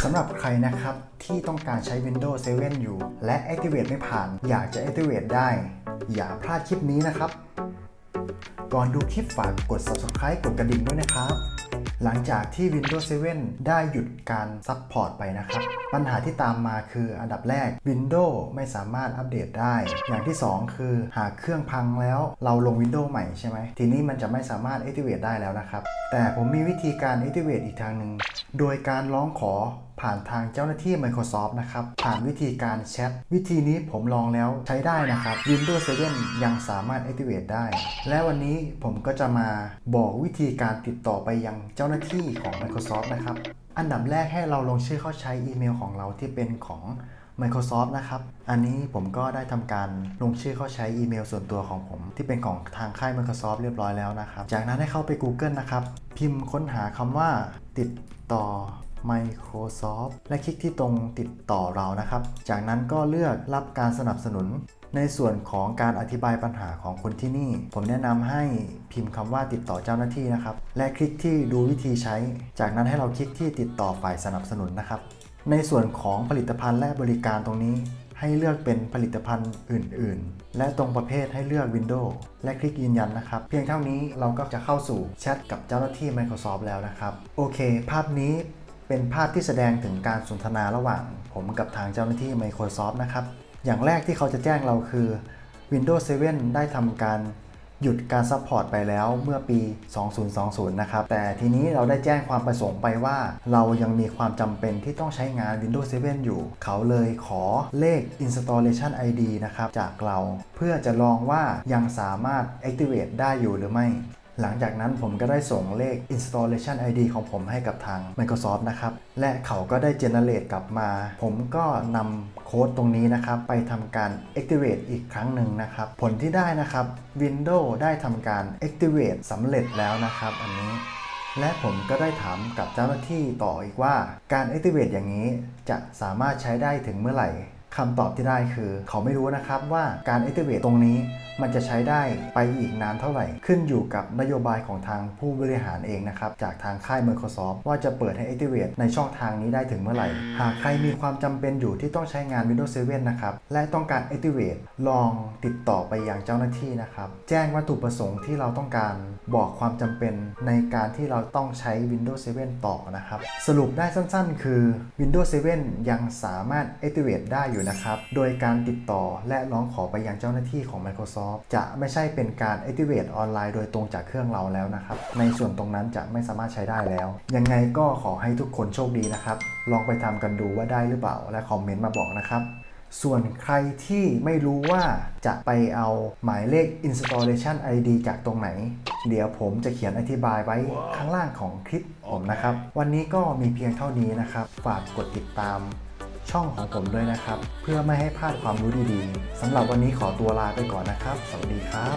สำหรับใครนะครับที่ต้องการใช้ Windows 7 อยู่ และ Activate ไม่ผ่าน อยากจะ Activate ได้ อย่าพลาดคลิปนี้นะครับ ก่อนดูคลิปฝากกด Subscribe กดกระดิ่งด้วยนะครับ หลังจากที่ Windows 7 ได้หยุดการซัพพอร์ตไปนะครับ ปัญหาที่ตามมาคืออันดับแรก Windows ไม่สามารถอัปเดตได้ อย่างที่ 2 คือหากเครื่องพังแล้วเราลง Windows ใหม่ใช่ไหมทีนี้มันจะไม่สามารถ Activate ได้แล้วนะครับ แต่ผมมีวิธีการ Activate อีกทางหนึ่ง โดยการร้องขอผ่านทางเจ้าหน้าที่ Microsoft นะครับ ผ่านวิธีการแชท วิธีนี้ผมลองแล้วใช้ได้นะครับ Windows 7 ยังสามารถ Activate ได้ และวันนี้ผมก็จะมาบอกวิธีการติดต่อไปยังเจ้าหน้าที่ของ Microsoft นะครับ อันดับแรกให้เราลงชื่อเข้าใช้อีเมลของเราที่เป็นของ Microsoft นะครับ อันนี้ผมก็ได้ทำการลงชื่อเข้าใช้อีเมลส่วนตัวของผม ที่เป็นของทางค่าย Microsoft เรียบร้อยแล้วนะครับ จากนั้นให้เข้าไป Google นะครับ พิมพ์ค้นหาคำว่า ติดต่อ Microsoft และคลิกที่ตรงติดต่อเรานะครับ จากนั้นก็เลือกรับการสนับสนุน ในส่วนของการอธิบายปัญหาของคนที่นี่ ผมแนะนำให้พิมพ์คำว่าติดต่อเจ้าหน้าที่นะครับ และคลิกที่ดูวิธีใช้ จากนั้นให้เราคลิกที่ติดต่อฝ่ายสนับสนุนนะครับ ในส่วนของผลิตภัณฑ์และบริการตรงนี้ ให้เลือกเป็นผลิตภัณฑ์อื่น ๆ และตรงประเภทให้เลือก Windows และคลิกยืนยันนะครับ เพียงเท่านี้เราก็จะเข้าสู่แชทกับเจ้าหน้าที่ Microsoft แล้วนะครับ โอเค ภาพนี้เป็นภาพที่แสดงถึงการสนทนาระหว่าง ผมกับทางเจ้าหน้าที่ Microsoft นะครับ อย่างแรกที่เขาจะแจ้งเราคือ Windows 7 ได้ทำการ หยุดการซัพพอร์ตไปแล้วเมื่อปี 2020 นะครับ แต่ทีนี้เราได้แจ้งความประสงค์ไปว่า เรายังมีความจำเป็นที่ต้องใช้งาน Windows 7 อยู่ เขาเลยขอเลข installation ID นะครับ จากเราเพื่อจะลองว่ายังสามารถ activate ได้อยู่หรือไม่ หลังจากนั้นผมก็ได้ส่งเลข installation ID ของผมให้กับทาง Microsoft นะครับ และเขาก็ได้ generate กลับมา ผมก็นำโค้ดตรงนี้นะครับ ไปทำการ activate อีกครั้งหนึ่งนะครับ ผลที่ได้นะครับ Windows ได้ทำการ activate สำเร็จแล้วนะครับ อันนี้และผมก็ได้ถามกับเจ้าหน้าที่ต่ออีกว่าการ activate อย่างนี้จะสามารถใช้ได้ถึงเมื่อไหร่คำตอบที่ได้คือ เขาไม่รู้นะครับว่าการ activate ตรงนี้ มันจะใช้ได้ไปอีกนานเท่าไหร่ ขึ้นอยู่กับนโยบายของทางผู้บริหารเองนะครับ จากทางค่าย Microsoft ว่าจะเปิดให้ activate ในช่องทางนี้ได้ถึงเมื่อไหร่ หากใครมีความจำเป็นอยู่ที่ต้องใช้งาน Windows 7 นะครับ และต้องการ activate ลองติดต่อไปยังเจ้าหน้าที่นะครับ แจ้งวัตถุประสงค์ที่เราต้องการบอกความจำเป็นในการที่เราต้องใช้ Windows 7 ต่อนะครับ สรุปได้สั้นๆ คือ Windows 7 ยังสามารถ activate ได้อยู่นะครับ โดยการติดต่อและร้องขอไปยังเจ้าหน้าที่ของ Microsoft จะไม่ใช่เป็นการ activate ออนไลน์โดยตรงจากเครื่องเราแล้วนะครับ ในส่วนตรงนั้นจะไม่สามารถใช้ได้แล้ว ยังไงก็ขอให้ทุกคนโชคดีนะครับ ลองไปทำกันดูว่าได้หรือเปล่า และคอมเมนต์มาบอกนะครับส่วนใครที่ไม่รู้ว่าจะไปเอาหมายเลข installation ID จากตรงไหน เดี๋ยวผมจะเขียนอธิบายไว้ข้างล่างของคลิปผมนะครับ วันนี้ก็มีเพียงเท่านี้นะครับ ฝากกดติดตาม ช่องของผมด้วยนะครับ เพื่อไม่ให้พลาดความรู้ดีๆสำหรับวันนี้ขอตัวลาไปก่อนนะครับ สวัสดีครับ